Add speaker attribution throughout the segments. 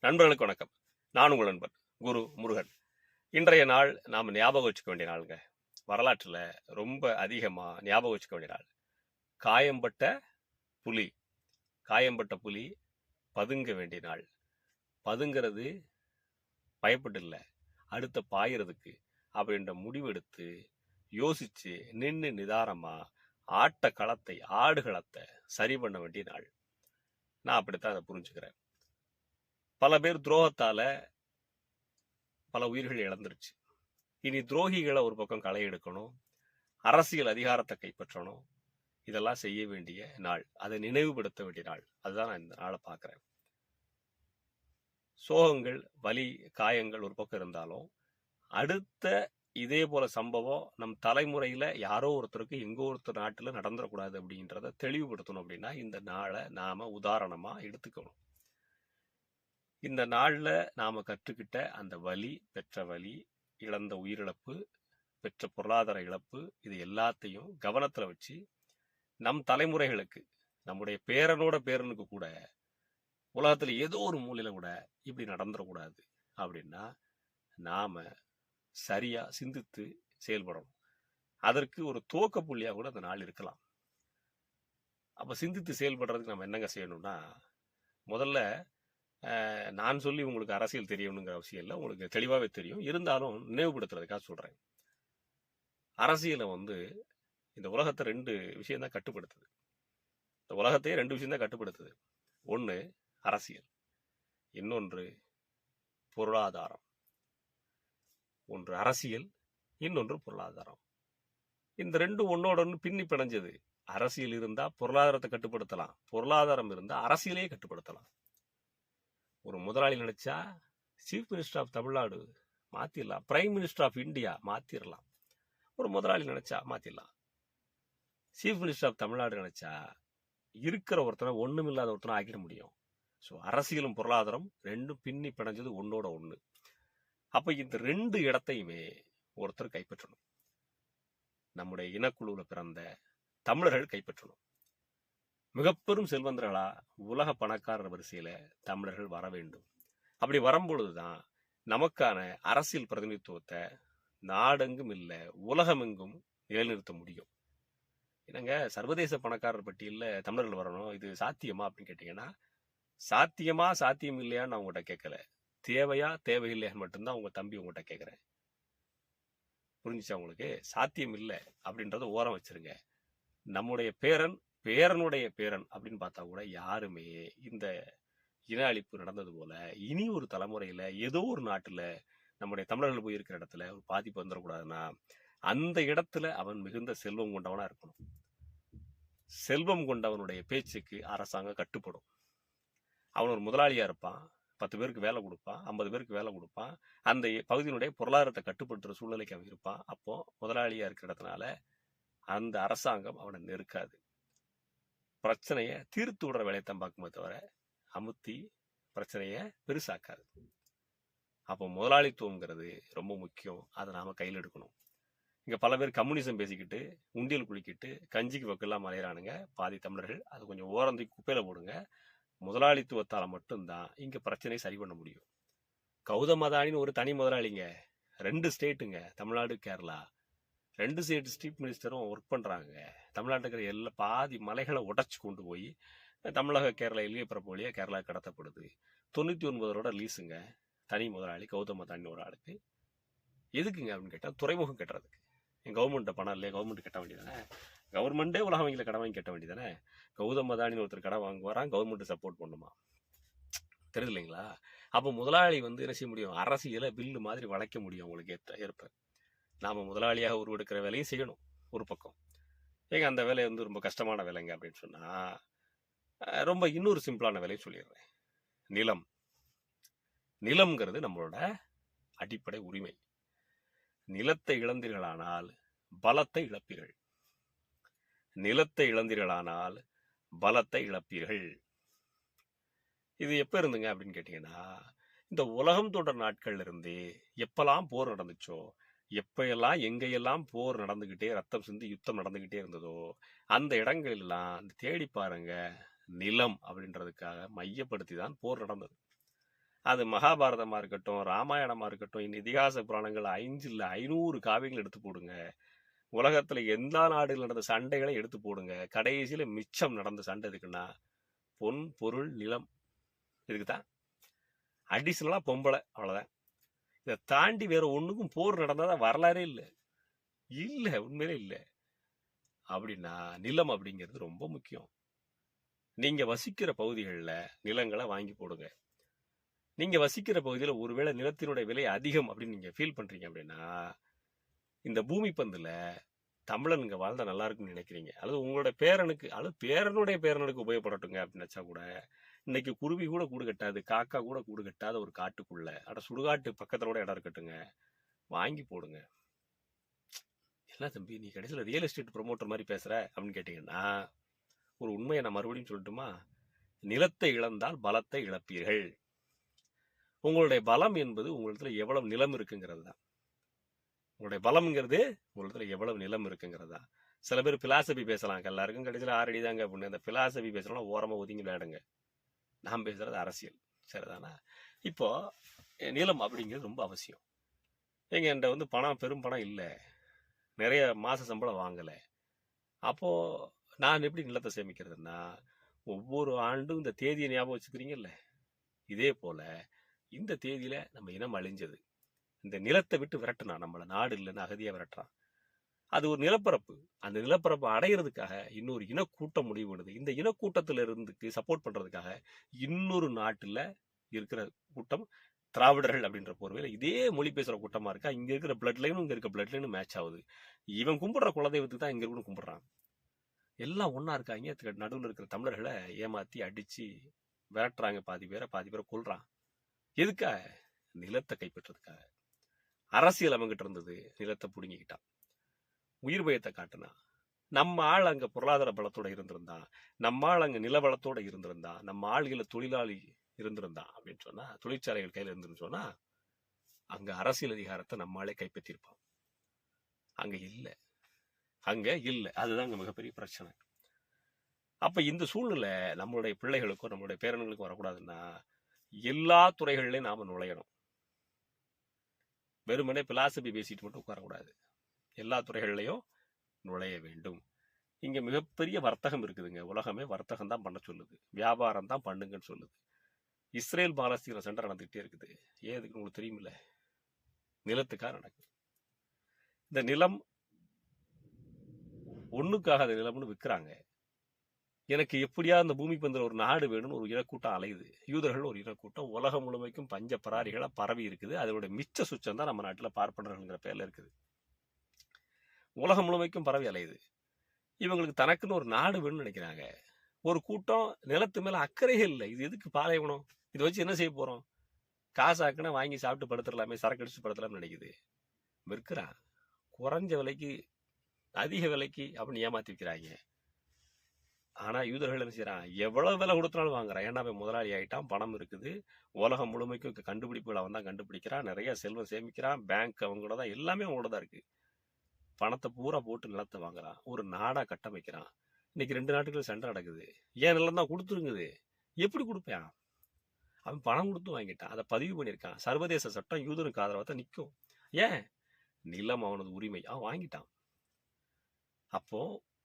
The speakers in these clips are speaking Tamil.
Speaker 1: நண்பர்களுக்கு வணக்கம். நான் உங்கள் நண்பன் குரு முருகன். இன்றைய நாள் நாம் ஞாபகம் வச்சுக்க வேண்டிய நாளுங்க. வரலாற்றில் ரொம்ப அதிகமாக ஞாபகம் வச்சுக்க வேண்டிய நாள். காயம்பட்ட புலி. காயம்பட்ட புலி பதுங்க வேண்டிய நாள். பதுங்கிறது பயப்பட்டு இல்லை. அடுத்த பாயிறதுக்கு அப்படின்ற முடிவெடுத்து யோசிச்சு நின்று நிதானமாக ஆட்ட களத்தை ஆடு சரி பண்ண வேண்டிய நாள். நான் அப்படித்தான் அதை புரிஞ்சுக்கிறேன். பல பேர் துரோகத்தால பல உயிர்கள் இழந்துருச்சு. இனி துரோகிகளை ஒரு பக்கம் களை எடுக்கணும். அரசியல் அதிகாரத்தை கைப்பற்றணும். இதெல்லாம் செய்ய வேண்டிய நாள். அதை நினைவுபடுத்த வேண்டிய நாள். அதுதான் நான் இந்த நாளை பார்க்குறேன் சோகங்கள் வலி காயங்கள் ஒரு பக்கம் இருந்தாலும் அடுத்த இதே போல சம்பவம் நம் தலைமுறையில யாரோ ஒருத்தருக்கு எங்கோ ஒருத்தர் நாட்டுல நடந்துடக்கூடாது அப்படின்றத தெளிவுபடுத்தணும் அப்படின்னா இந்த நாளை நாம உதாரணமா எடுத்துக்கணும். இந்த நாள்ல நாம கற்றுக்கிட்ட அந்த வலி பெற்ற வலி இழந்த உயிரிழப்பு பெற்ற பொருளாதார இழப்பு இது எல்லாத்தையும் கவனத்துல வச்சு நம் தலைமுறைகளுக்கு நம்முடைய பேரனோட பேரனுக்கு கூட உலகத்துல ஏதோ ஒரு மூலையில கூட இப்படி நடந்துடக்கூடாது அப்படின்னா நாம சரியா சிந்தித்து செயல்படணும். அதற்கு ஒரு துவக்க புள்ளியாக கூட அந்த நாள் இருக்கலாம். அப்ப சிந்தித்து செயல்படுறதுக்கு நம்ம என்னங்க செய்யணும்னா முதல்ல நான் சொல்லி உங்களுக்கு அரசியல் தெரியணுங்கிற அவசியம் இல்லை. உங்களுக்கு தெளிவாகவே தெரியும். இருந்தாலும் நினைவுபடுத்துறதுக்காக சொல்றேன். அரசியலை வந்து இந்த உலகத்தை ரெண்டு விஷயந்தான் கட்டுப்படுத்துது. இந்த உலகத்தையே ரெண்டு விஷயம் தான் கட்டுப்படுத்துது. ஒன்று அரசியல். இன்னொன்று பொருளாதாரம். ஒன்று அரசியல் இன்னொன்று பொருளாதாரம். இந்த ரெண்டு ஒன்னோட ஒன்று பின்னி பிணைஞ்சது. அரசியல் இருந்தா பொருளாதாரத்தை கட்டுப்படுத்தலாம். பொருளாதாரம் இருந்தா அரசியலையே கட்டுப்படுத்தலாம். ஒரு முதலாளி நினைச்சா சீஃப் மினிஸ்டர் ஆஃப் தமிழ்நாடு மாற்றிடலாம் பிரைம் மினிஸ்டர் ஆஃப் இந்தியா மாத்திரலாம். ஒரு முதலாளி நினைச்சா மாத்திரலாம். சீஃப் மினிஸ்டர் ஆஃப் தமிழ்நாடு நினைச்சா இருக்கிற ஒருத்தனை ஒண்ணுமில்லாத ஒருத்தனை ஆக்கிட முடியும். ஸோ அரசியலும் பொருளாதாரம் ரெண்டும் பின்னி பிணைஞ்சது ஒன்னோட ஒன்று அப்ப இந்த ரெண்டு இடத்தையுமே ஒருத்தர் கைப்பற்றணும். நம்முடைய இனக்குழுவில் பிறந்த தமிழர்கள் கைப்பற்றணும். மிகப்பெரும் செல்வந்தர்களா உலக பணக்காரர் வரிசையில தமிழர்கள் வர வேண்டும். அப்படி வரும்பொழுதுதான் நமக்கான அரசியல் பிரதிநிதித்துவத்தை நாடெங்கும் இல்லை உலகமெங்கும் நிலைநிறுத்த முடியும். என்னங்க சர்வதேச பணக்காரர் பட்டியலில் தமிழர்கள் வரணும் இது சாத்தியமா அப்படின்னு கேட்டீங்கன்னா சாத்தியமா சாத்தியம் இல்லையான்னு நான் உங்கள்கிட்ட கேட்கல தேவையா தேவையில்லையான்னு மட்டும்தான் உங்க தம்பி உங்கள்கிட்ட கேட்குறேன் புரிஞ்சுச்சா உங்களுக்கு? சாத்தியம் இல்லை அப்படின்றத ஓரம் வச்சிருங்க. நம்முடைய பேரன் பேரனுடைய பேரன் அப்படின்னு பார்த்தா கூட யாருமே இந்த இன அழிப்பு நடந்தது போல இனி ஒரு தலைமுறையில ஏதோ ஒரு நாட்டுல நம்முடைய தமிழர்கள் போய் இருக்கிற இடத்துல ஒரு பாதிப்பு வந்துடக்கூடாதுன்னா அந்த இடத்துல அவன் மிகுந்த செல்வம் கொண்டவனா இருக்கணும். செல்வம் கொண்டவனுடைய பேச்சுக்கு அரசாங்கம் கட்டுப்படும். அவன் ஒரு முதலாளியா இருப்பான். பத்து பேருக்கு வேலை கொடுப்பான். ஐம்பது பேருக்கு வேலை கொடுப்பான். அந்த பகுதியினுடைய பொருளாதாரத்தை கட்டுப்படுத்துற சூழ்நிலைக்கு அவன் இருப்பான். அப்போ முதலாளியா இருக்கிற இடத்துனால அந்த அரசாங்கம் அவனை நெருக்காது. பிரச்சனையை தீர்த்து விடுற வேலையை தான் பார்க்குமே தவிர அமுத்தி பிரச்சனையை பெருசாக்காது. அப்போ முதலாளித்துவங்கிறது ரொம்ப முக்கியம். அதை நாம் கையில் எடுக்கணும். இங்கே பல பேர் கம்யூனிசம் பேசிக்கிட்டு உண்டியல் குளிக்கிட்டு கஞ்சிக்கு வக்கெல்லாம் மலையிறானுங்க. பாதி தமிழர்கள். அது கொஞ்சம் ஓரந்தி குப்பையில் போடுங்க. முதலாளித்துவத்தால் மட்டும்தான் இங்கே பிரச்சனையை சரி பண்ண முடியும். கௌதம் அதானின்னு ஒரு தனி முதலாளிங்க. ரெண்டு ஸ்டேட்டுங்க. தமிழ்நாடு கேரளா. ரெண்டு சைடு ஸ்ட்ரீட் மினிஸ்டரும் ஒர்க் பண்ணுறாங்க தமிழ்நாட்டில் இருக்கிற எல்லா பாதி மலைகளை உடச்சி கொண்டு போய் தமிழக கேரளா எளிய பிறப்பு வழியாக கேரளா கடத்தப்படுது. தொண்ணூற்றி ஒன்பதோட லீஸுங்க தனி முதலாளி கௌதம அதானி ஒரு ஆளுக்கு. எதுக்குங்க அப்படின்னு கேட்டால் துறைமுகம் கட்டுறதுக்கு. கவர்மெண்ட்டை பணம் இல்லையா? கவர்மெண்ட் கட்ட வேண்டியதானே? கவர்மெண்ட்டே உலக வங்கியில் கடன் வாங்கி கட்ட வேண்டியதானே? கௌதம் அதானின்னு ஒருத்தர் கடன் வாங்குவாரான் கவர்மெண்ட்டு கவர்மெண்ட் சப்போர்ட் பண்ணுமா? தெரியுது இல்லைங்களா? அப்போ முதலாளி வந்து என்ன செய்ய முடியும்? அரசியலை பில்லு மாதிரி வளைக்க முடியும் உங்களுக்கு ஏற்ற ஏற்ப. நாம முதலாளியாக உருவெடுக்கிற வேலையும் செய்யணும் ஒரு பக்கம். ஏங்க அந்த வேலை வந்து ரொம்ப கஷ்டமான வேலைங்க அப்படின்னு சொன்னா ரொம்ப இன்னொரு சிம்பிளான வேலையை சொல்லிடுறேன். நிலம். நிலம்ங்கிறது நம்மளோட அடிப்படை உரிமை. நிலத்தை இழந்தீர்களானால் பலத்தை இழப்பீர்கள். நிலத்தை இழந்தீர்களானால் பலத்தை இழப்பீர்கள். இது எப்ப இருந்துங்க அப்படின்னு கேட்டீங்கன்னா இந்த உலகம் தொடர் நாட்கள்ல இருந்து எப்பெல்லாம் போர் நடந்துச்சோ எப்பெல்லாம் எங்கெல்லாம் போர் நடந்துக்கிட்டே ரத்தம் சிந்தி யுத்தம் நடந்துக்கிட்டே இருந்ததோ அந்த இடங்களெல்லாம் தேடி பாருங்க நிலம் அப்படின்றதுக்காக மையப்படுத்தி தான் போர் நடந்தது. அது மகாபாரதமாக இருக்கட்டும் ராமாயணமாக இருக்கட்டும் இந்த இதிகாச புராணங்கள் ஐந்து ஐநூறு காவியங்கள் எடுத்து போடுங்க. உலகத்தில் எந்த நாடுகள் நடந்த சண்டைகளை எடுத்து போடுங்க. கடைசியில் மிச்சம் நடந்த சண்டை எதுக்குன்னா பொன் பொருள் நிலம். இதுக்கு தான் அடிஷ்னலாக பொம்பளை அவ்வளோதான் இதை தாண்டி வேற ஒண்ணுக்கும் போர் நடந்தால் வரலாறே இல்லை. இல்லை உண்மையிலே இல்லை. அப்படின்னா நிலம் அப்படிங்கிறது ரொம்ப முக்கியம். நீங்க வசிக்கிற பகுதிகளில் நிலங்களை வாங்கி போடுங்க. நீங்க வசிக்கிற பகுதியில் ஒருவேளை நிலத்தினுடைய விலை அதிகம் அப்படின்னு நீங்க ஃபீல் பண்றீங்க அப்படின்னா இந்த பூமி பந்துல தமிழன் இங்கே வாழ்ந்தா நல்லா இருக்கும்னு நினைக்கிறீங்க. அல்லது உங்களோட பேரனுக்கு அல்லது பேரனுடைய பேரனுக்கு உபயோகப்படட்டுங்க அப்படின்னு நினைச்சா கூட இன்னைக்கு குருவி கூட கூடு கட்டாது காக்கா கூட கூடு கட்டாத ஒரு காட்டுக்குள்ள. அட சுடுகாட்டு பக்கத்துல கூட இடம் இருக்கட்டுங்க. வாங்கி போடுங்க. என்ன தம்பி நீ கடைசியில் ரியல் எஸ்டேட் ப்ரொமோட்டர் மாதிரி பேசுற அப்படின்னு கேட்டீங்கன்னா ஒரு உண்மையை நான் மறுபடியும் சொல்லட்டுமா? நிலத்தை இழந்தால் பலத்தை இழப்பீர்கள். உங்களுடைய பலம் என்பது உங்களிடத்துல எவ்வளவு நிலம் இருக்குங்கிறது தான் உங்களுடைய பலம்ங்கிறது உங்களிடத்துல எவ்வளவு நிலம் இருக்குங்கிறது தான் சில பேர் பிலாசபி பேசலாம் எல்லாருக்கும் கடைசியில் ஆறடி தாங்க அப்படின்னு. அந்த பிலாசபி பேசலாம் ஓரமாக ஒதுங்கி விளையாடுங்க. நான் பேசுறது அரசியல். சரிதானா? இப்போ நிலம் அப்படிங்கிறது ரொம்ப அவசியம். எங்கள் என்கிட்ட வந்து பணம் பெரும் பணம் இல்லை. நிறைய மாத சம்பளம் வாங்கலை. அப்போது நான் எப்படி நிலத்தை சேமிக்கிறதுன்னா ஒவ்வொரு ஆண்டும் இந்த தேதியை ஞாபகம் வச்சுக்கிறீங்கல்ல? இதே போல் இந்த தேதியில் நம்ம இனம் அழிஞ்சது. இந்த நிலத்தை விட்டு விரட்டுனா நம்மளை நாடு இல்லைன்னு அகதியாக விரட்டுறான். அது ஒரு நிலப்பரப்பு. அந்த நிலப்பரப்பை அடையிறதுக்காக இன்னொரு இனக்கூட்டம் முடிவு பண்ணுது இந்த இனக்கூட்டத்தில் இருந்துக்கு சப்போர்ட் பண்ணுறதுக்காக இன்னொரு நாட்டில் இருக்கிற கூட்டம் திராவிடர்கள் அப்படின்ற போர்வையில் இதே மொழி பேசுகிற கூட்டமாக இருக்கா? இங்கே இருக்கிற பிளட் லைனும் இங்கே இருக்க பிளட் லைனும் மேட்ச் ஆகுது. இவன் கும்பிடுற குலதெய்வத்துக்கு தான் இங்கே இருக்கணும் கும்பிட்றான். எல்லாம் ஒன்றா இருக்காங்க. நடுவில் இருக்கிற தமிழர்களை ஏமாத்தி அடித்து விரட்டுறாங்க. பாதி பேரை பாதி பேரை கொள்றான் எதுக்காக? நிலத்தை கைப்பற்றதுக்காக அரசியல் அவங்கிட்ட இருந்தது. நிலத்தை பிடுங்கிக்கிட்டான். உயிர் பயத்தை காட்டினா நம்ம ஆள் அங்க பொருளாதார பலத்தோட இருந்திருந்தான் நம்ம ஆள் அங்க நில இருந்திருந்தான் நம்ம ஆளுகள தொழிலாளி இருந்திருந்தான் அப்படின்னு சொன்னா தொழிற்சாலைகள் கையில இருந்துன்னு சொன்னா அங்க அரசியல் அதிகாரத்தை நம்மாலே கைப்பற்றியிருப்பான் அங்க இல்ல. அங்க இல்லை. அதுதான் அங்க மிகப்பெரிய பிரச்சனை. அப்ப இந்த சூழ்நிலை நம்மளுடைய பிள்ளைகளுக்கும் நம்மளுடைய பேரன்களுக்கும் வரக்கூடாதுன்னா எல்லா துறைகள்லயும் நாம நுழையணும். வெறுமனே பிலாசபி பேசிட்டு மட்டும் உட்காரக்கூடாது. எல்லா துறைகள்லையும் நுழைய வேண்டும். இங்க மிகப்பெரிய வர்த்தகம் இருக்குதுங்க. உலகமே வர்த்தகம் தான் பண்ண சொல்லுது. வியாபாரம் தான் பண்ணுங்கன்னு சொல்லுது. இஸ்ரேல் பாலஸ்தீன சண்டை நடந்துகிட்டே இருக்குது. ஏதுக்கு உங்களுக்கு தெரியுமில்ல? நிலத்துக்காக நடக்குது. இந்த நிலம் ஒண்ணுக்காக அந்த நிலம்னு விற்கிறாங்க. எனக்கு எப்படியா அந்த பூமி பந்தில் ஒரு நாடு வேணும்னு ஒரு இனக்கூட்டம் அலையுது. யூதர்கள் ஒரு இனக்கூட்டம். உலகம் முழுமைக்கும் பஞ்ச பராரிகளா பரவி இருக்குது. அதோட மிச்ச சுச்சம் தான் நம்ம நாட்டில் பார்ப்பனர்கள்ங்கிற பேர்ல இருக்குது. உலகம் முழுமைக்கும் பரவி அலையுது. இவங்களுக்கு தனக்குன்னு ஒரு நாடு வேணும்னு நினைக்கிறாங்க. ஒரு கூட்டம் நிலத்து மேல அக்கறைகள் இல்லை. இது எதுக்கு பாலைவனம் இதை வச்சு என்ன செய்ய போறோம்? காசாக்குன்னா வாங்கி சாப்பிட்டு படுத்துடலாமே சரக்கு அடிச்சு படுத்துடலாம்னு நினைக்குது. விற்கிறான் குறைஞ்ச விலைக்கு அதிக விலைக்கு அப்படின்னு ஏமாத்தி விற்கிறாங்க ஆனா யூதர்கள் என்ன செய்யறான்? எவ்வளவு விலை கொடுத்தாலும் வாங்குறான். ஏன்னா அவன் முதலாளி ஆயிட்டான் பணம் இருக்குது. உலகம் முழுமைக்கும் க- கண்டுபிடிப்புகளை அவன் தான் கண்டுபிடிக்கிறான். நிறைய செல்வம் சேமிக்கிறான். பேங்க் அவங்களோட தான் எல்லாமே அவங்களோட தான் இருக்கு. பணத்தை பூரா போட்டு நிலத்தை வாங்குறான். ஒரு நாடா கட்டமைக்கிறான். இன்னைக்கு ரெண்டு நாட்டுகள் சண்டை நடக்குது. ஏன் நிலம் தான் கொடுத்துருங்குது? எப்படி கொடுப்பேன்? அவன் பணம் கொடுத்து வாங்கிட்டான். அதை பதிவு பண்ணியிருக்கான். சர்வதேச சட்டம் யூதனுக்கு ஆதரவாக தான் நிற்கும். ஏன்? நிலம் அவனது உரிமை. அவன் வாங்கிட்டான். அப்போ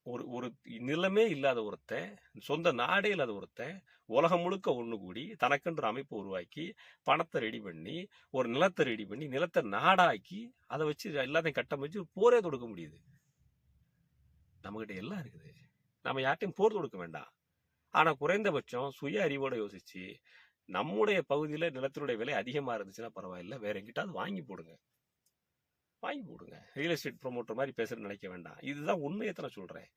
Speaker 1: ஒரு ஒரு நிலமே இல்லாத ஒருத்தன் சொந்த நாடே இல்லாத ஒருத்தன் உலகம் முழுக்க ஒன்று கூடி தனக்குன்ற அமைப்பு உருவாக்கி பணத்தை ரெடி பண்ணி ஒரு நிலத்தை ரெடி பண்ணி நிலத்தை நாடாக்கி அதை வச்சு எல்லாத்தையும் கட்டமைச்சு போரே தொடுக்க முடியுது. நம்மகிட்ட எல்லாம் இருக்குது. நம்ம யார்ட்டையும் போர் தொடுக்க வேண்டாம். ஆனா குறைந்தபட்சம் சுய அறிவோட யோசிச்சு நம்முடைய பகுதியில நிலத்தினுடைய விலை அதிகமா இருந்துச்சுன்னா பரவாயில்ல வேற எங்கிட்டாவது வாங்கி போடுங்க. வாங்கி போடுங்க. ரியல் எஸ்டேட் ப்ரொமோட்டர் மாதிரி பேசுறேன்னு நினைக்க வேண்டாம். இதுதான் உண்மையை தான் நான் சொல்றேன்.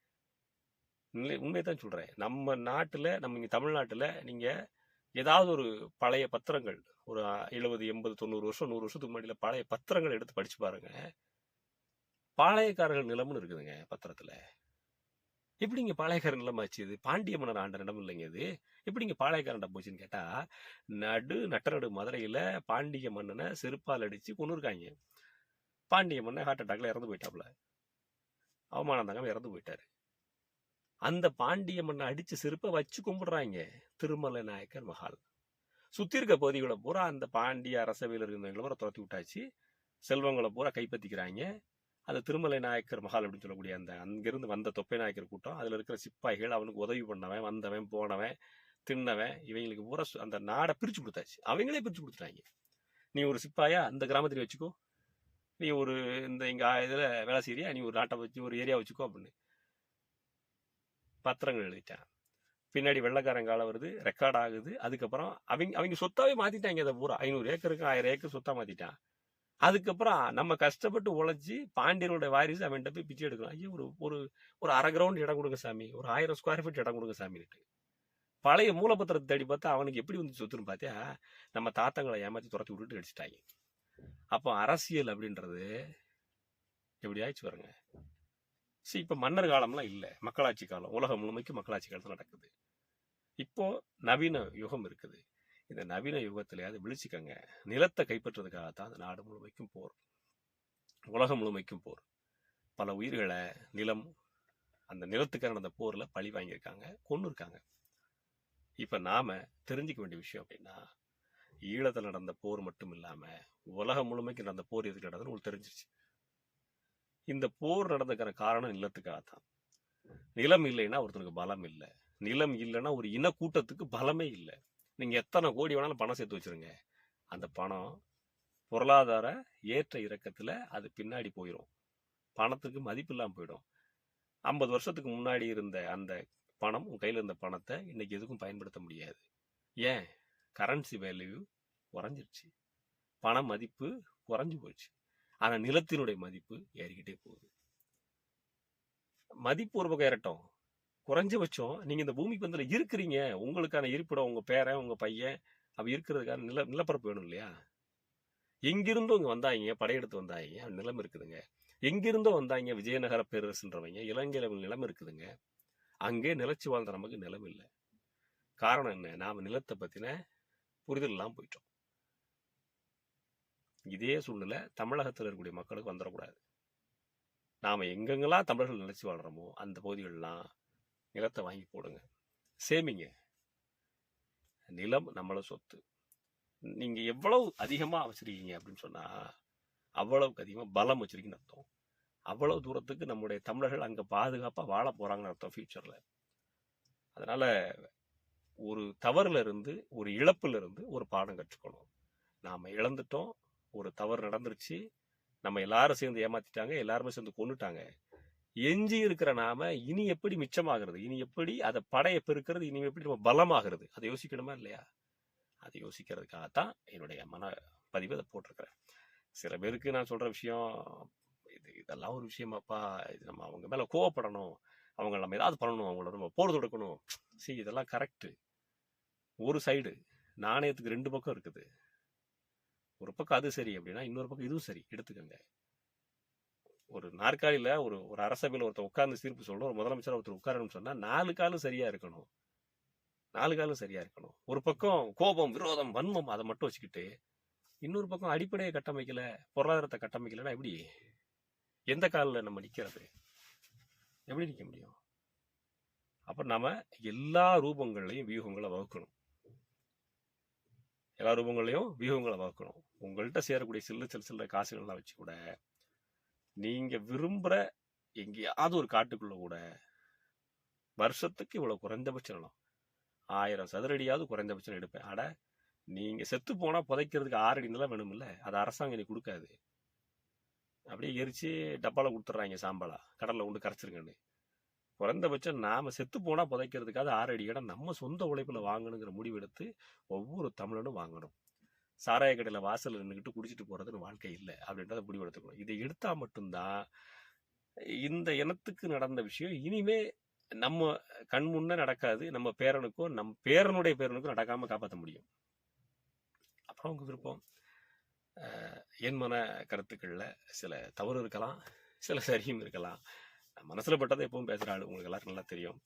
Speaker 1: இல்லை, உண்மையை தான் சொல்றேன். நம்ம நாட்டுல நம்ம இங்கே தமிழ்நாட்டுல நீங்க ஏதாவது ஒரு பழைய பத்திரங்கள் ஒரு எழுபது எண்பது தொண்ணூறு வருஷம் நூறு வருஷத்துக்கு முன்னாடியில் பழைய பத்திரங்கள் எடுத்து படிச்சு பாருங்க. பாளையக்காரர்கள் நிலம்னு இருக்குதுங்க பத்திரத்துல. எப்படிங்க பாளையக்காரன் நிலமாச்சு இது? பாண்டிய மன்னர் ஆண்ட நிலம் இல்லைங்க இது. எப்படிங்க பாளையக்காரன்ட போச்சுன்னு கேட்டா நடு நட்டநடு மதுரையில பாண்டிய மன்னனை செருப்பால் அடித்து கொண்டு இருக்காங்க பாண்டிய மன்னன் ஹார்ட் அட்டாக்ல இறந்து போயிட்டாப்ல. அவமானம் தாங்க இறந்து போயிட்டாரு. அந்த பாண்டிய மண்ணை அடிச்சு செருப்பை வச்சு கும்பிடுறாங்க திருமலை நாயக்கர் மகால். சுத்தி இருக்க பகுதிகளை பூரா அந்த பாண்டிய அரசவையில் இருக்கிறவங்களை பூரா துரத்தி விட்டாச்சு. செல்வங்களை பூரா கைப்பற்றிக்கிறாங்க அந்த திருமலை நாயக்கர் மகால் அப்படின்னு சொல்லக்கூடிய அந்த அங்கிருந்து வந்த தொப்பை நாயக்கர் கூட்டம் அதில் இருக்கிற சிப்பாய்கள் அவனுக்கு உதவி பண்ணவன் வந்தவன் போனவன் தின்னவன் இவங்களுக்கு பூரா அந்த நாடை பிரிச்சு கொடுத்தாச்சு. அவங்களே பிரிச்சு கொடுத்துட்டாங்க. நீ ஒரு சிப்பாயா? அந்த கிராமத்துல வச்சுக்கோ. நீ ஒரு இந்த இங்கே இதில் வேலை செய்யறியா நீ ஒரு நாட்டை வச்சு ஒரு ஏரியா வச்சுக்கோ அப்படின்னு. பத்திரங்கள் எழுதிட்டான். பின்னாடி வெள்ளக்காரன் காலம் வருது ரெக்கார்ட் ஆகுது. அதுக்கப்புறம் அவங்க அவங்க சொத்தாவே மாற்றிட்டாங்க அதை பூரா ஐநூறு ஏக்கருக்கு ஆயிரம் ஏக்கர் சொத்தா மாற்றிட்டான் அதுக்கப்புறம் நம்ம கஷ்டப்பட்டு உழைச்சி பாண்டியனுடைய வாரிசு அவன்கிட்ட போய் பிச்சை எடுக்கணும். ஐயோ ஒரு ஒரு ஒரு அரை கிரவுண்ட் இடம் கொடுங்க சாமி. ஒரு ஆயிரம் ஸ்கொயர் ஃபீட் இடம் கொடுங்க சாமின்ட்டு பழைய மூலப்பத்திரத்தை தேடி பார்த்தா அவனுக்கு எப்படி வந்து சொத்துன்னு பார்த்தா நம்ம தாத்தங்களை ஏமாற்றி துரத்தி விட்டுட்டு அடிச்சிட்டாங்க. அப்போ அரசியல் அப்படின்றது எப்படி ஆயிடுச்சு பாருங்க. சரி இப்போ மன்னர் காலம்லாம் இல்லை. மக்களாட்சி காலம் உலகம் முழுமைக்கு மக்களாட்சி காலத்தில் நடக்குது. இப்போ நவீன யுகம் இருக்குது. இந்த நவீன யுகத்திலேயாவது விழிச்சுக்கங்க. நிலத்தை கைப்பற்றுறதுக்காக தான் அந்த நாடு முழுமைக்கும் போர். உலகம் முழுமைக்கும் போர். பல உயிர்களை நிலம் அந்த நிலத்துக்கான நடந்த போர்ல பழி வாங்கியிருக்காங்க கொண்டு இருக்காங்க இப்ப நாம தெரிஞ்சுக்க வேண்டிய விஷயம் அப்படின்னா ஈழத்தில் நடந்த போர் மட்டும் இல்லாமல் உலகம் முழுமைக்கு நடந்த போர் எதுக்கு நடந்ததுன்னு உங்களுக்கு தெரிஞ்சிச்சு இந்த போர் நடந்துக்கிற காரணம் நிலத்துக்காக தான். நிலம் இல்லைன்னா ஒருத்தனுக்கு பலம் இல்லை. நிலம் இல்லைன்னா ஒரு இனக்கூட்டத்துக்கு பலமே இல்லை. நீங்கள் எத்தனை கோடி வேணாலும் பணம் சேர்த்து வச்சிருங்க. அந்த பணம் பொருளாதார ஏற்ற இறக்கத்தில் அது பின்னாடி போயிடும் பணத்துக்கு மதிப்பு இல்லாமல் போயிடும். ஐம்பது வருஷத்துக்கு முன்னாடி இருந்த அந்த பணம் உன் கையில் இருந்த பணத்தை இன்னைக்கு எதுக்கும் பயன்படுத்த முடியாது. ஏன்? கரன்சி வேல்யூ குறைஞ்சிருச்சு. பண மதிப்பு குறைஞ்சி போச்சு. ஆனால் நிலத்தினுடைய மதிப்பு ஏறிக்கிட்டே போகுது. மதிப்பு ஒரு பக்கம் ஏறட்டும். குறைஞ்சபட்சம் நீங்கள் இந்த பூமி பந்தில் இருக்கிறீங்க. உங்களுக்கான இருப்பிடம் உங்கள் பேரன் உங்கள் பையன் அவ இருக்கிறதுக்கான நில நிலப்பரப்பு வேணும் இல்லையா? எங்கிருந்தோ இங்கே வந்தாங்க படையெடுத்து வந்தாங்க நிலம் இருக்குதுங்க. எங்கிருந்தோ வந்தாங்க விஜயநகர பேரரசுன்றவங்க இலங்கையில் நிலம் இருக்குதுங்க. அங்கே நிலச்சி வாழ்ந்த நமக்கு நிலம் இல்லை. காரணம் என்ன? நாம் நிலத்தை பற்றின புரிதலெல்லாம் போயிட்டோம். இதே சூழ்நிலை தமிழகத்தில் இருக்கக்கூடிய மக்களுக்கு வந்துடக்கூடாது நாம் எங்கெங்கெல்லாம் தமிழர்கள் நிலைச்சு வாழ்கிறோமோ அந்த பகுதிகளெலாம் நிலத்தை வாங்கி போடுங்க. சேமிங்க. நிலம் நம்மள சொத்து. நீங்கள் எவ்வளவு அதிகமாக வச்சிருக்கீங்க அப்படின்னு சொன்னால் அவ்வளவுக்கு அதிகமாக பலம் வச்சுருக்கீங்கன்னு அர்த்தம். அவ்வளவு தூரத்துக்கு நம்முடைய தமிழர்கள் அங்கே பாதுகாப்பாக வாழ போகிறாங்கன்னு அர்த்தம் ஃப்யூச்சரில் அதனால் ஒரு தவறுல இருந்து ஒரு இழப்புல இருந்து ஒரு பாடம் கற்றுக்கணும். நாம இழந்துட்டோம் ஒரு தவறு நடந்துருச்சு நம்ம எல்லாரும் சேர்ந்து ஏமாத்திட்டாங்க எல்லாருமே சேர்ந்து கொண்டுட்டாங்க எஞ்சி இருக்கிற நாம இனி எப்படி மிச்சமாகிறது? இனி எப்படி அதை படையை பெருக்கிறது? இனி எப்படி நம்ம பலமாகிறது? அதை யோசிக்கணுமா இல்லையா? அதை யோசிக்கிறதுக்காகத்தான் என்னுடைய மன பதிவு அதை போட்டிருக்கிறேன். சில பேருக்கு நான் சொல்ற விஷயம் இது இதெல்லாம் ஒரு விஷயமாப்பா இது நம்ம அவங்க மேல கோவப்படணும். அவங்க நம்ம ஏதாவது பண்ணணும் அவங்கள நம்ம போர் தொடுக்கணும். சரி இதெல்லாம் கரெக்டு ஒரு சைடு நாணயத்துக்கு ரெண்டு பக்கம் இருக்குது. ஒரு பக்கம் அது சரி அப்படின்னா இன்னொரு பக்கம் இதுவும் சரி எடுத்துக்கோங்க. ஒரு நாற்காலியில் ஒரு ஒரு அரசவையில் ஒருத்தர் உட்கார்ந்து தீர்ப்பு சொல்லணும் ஒரு முதலமைச்சர் ஒருத்தர் உட்காரணும்னு சொன்னால் நாலு காலும் சரியாக இருக்கணும். நாலு காலும் சரியாக இருக்கணும். ஒரு பக்கம் கோபம் விரோதம் வன்மம் அதை மட்டும் வச்சுக்கிட்டு இன்னொரு பக்கம் அடிப்படையை கட்டமைக்கலை பொருளாதாரத்தை கட்டமைக்கலைன்னா எப்படி? எந்த காலில் நம்ம நிற்கிறது எப்படி நிற்க முடியும்? அப்போ நம்ம எல்லா ரூபங்களையும் வியூகங்களை வகுக்கணும். எல்லா ரூபங்களையும் வியூகங்களை வகுக்கணும் உங்கள்கிட்ட சேரக்கூடிய சில்லு சில சில்லற காசுகள்லாம் வச்சு கூட நீங்க விரும்புற எங்கேயாவது ஒரு காட்டுக்குள்ள கூட வருஷத்துக்கு இவ்வளவு குறைந்தபட்ச நிலம் ஆயிரம் சதுரடியாவது குறைந்தபட்சம் எடுப்பேன். அட நீங்கள் செத்து போனால் புதைக்கிறதுக்கு ஆறு அடி நிலம் வேணும்ல அது அரசாங்கம் நீ கொடுக்காது. அப்படியே எரிச்சு டப்பால கொடுத்துட்றாங்க சாம்பலா கடலில் கொண்டு கரைச்சிருங்கன்னு. குறைந்தபட்சம் நாம செத்து போனால் புதைக்கிறதுக்காக ஆறு அடி இடம் நம்ம சொந்த உழைப்புல வாங்கணுங்கிற முடிவெடுத்து ஒவ்வொரு தமிழனும் வாங்கணும். சாராய கடையில வாசல்ல நின்றுக்கிட்டு குடிச்சிட்டு போறதுன்னு வாழ்க்கை இல்லை அப்படின்றத முடிவெடுத்துக்கணும். இதை எடுத்தால் மட்டும்தான் இந்த இனத்துக்கு நடந்த விஷயம். இனிமே நம்ம கண் முன்னே நடக்காது. நம்ம பேரனுக்கும் நம் பேரனுடைய பேரனுக்கும் நடக்காமல் காப்பாற்ற முடியும். அப்புறம் உங்கள் விருப்பம். என் மன கருத்துக்கள்ல சில தவறு இருக்கலாம் சில சரியும் இருக்கலாம். மனசில் பட்டதை எப்பவும் பேசுகிற ஆளு. உங்களுக்கு எல்லாருக்கும் நல்லா தெரியும்.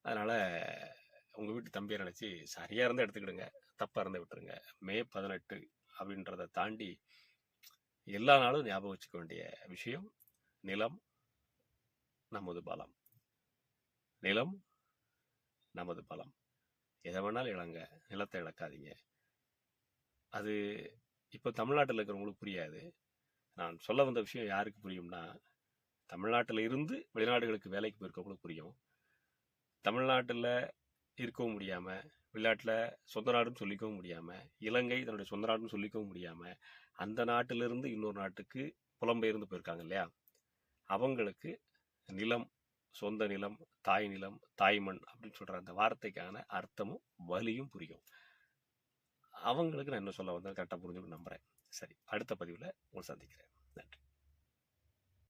Speaker 1: அதனால் உங்கள் வீட்டு தம்பியை நினச்சி சரியாக இருந்தால் எடுத்துக்கிடுங்க. தப்பாக இருந்தால் விட்டுருங்க. மே பதினெட்டு அப்படின்றத தாண்டி எல்லா நாளும் ஞாபகம் வச்சுக்க வேண்டிய விஷயம் நிலம் நமது பலம். நிலம் நமது பலம். எதை வேணாலும் இழங்க. நிலத்தை இழக்காதீங்க. அது இப்போ தமிழ்நாட்டில் இருக்கிறவங்களுக்கு புரியாது. நான் சொல்ல வந்த விஷயம் யாருக்கு புரியும்னா தமிழ்நாட்டில் இருந்து வெளிநாடுகளுக்கு வேலைக்கு போயிருக்கவங்களுக்கு புரியும். தமிழ்நாட்டில் இருக்கவும் முடியாமல் வெளிநாட்டில் சொந்த நாடுன்னு சொல்லிக்கவும் முடியாமல் இலங்கை தன்னுடைய சொந்த நாடுன்னு சொல்லிக்கவும் முடியாமல் அந்த நாட்டிலிருந்து இன்னொரு நாட்டுக்கு புலம்பெயர்ந்து போயிருக்காங்க இல்லையா? அவங்களுக்கு நிலம் சொந்த நிலம் தாய் நிலம் தாய்மண் அப்படின்னு சொல்கிற அந்த வார்த்தைக்கான அர்த்தமும் வலியும் புரியும். அவங்களுக்கு நான் என்ன சொல்ல வந்தேன் கரெக்டாக புரிஞ்சுக்கணும் நம்புகிறேன் சரி அடுத்த பதிவில் உங்களை சந்திக்கிறேன். நன்றி.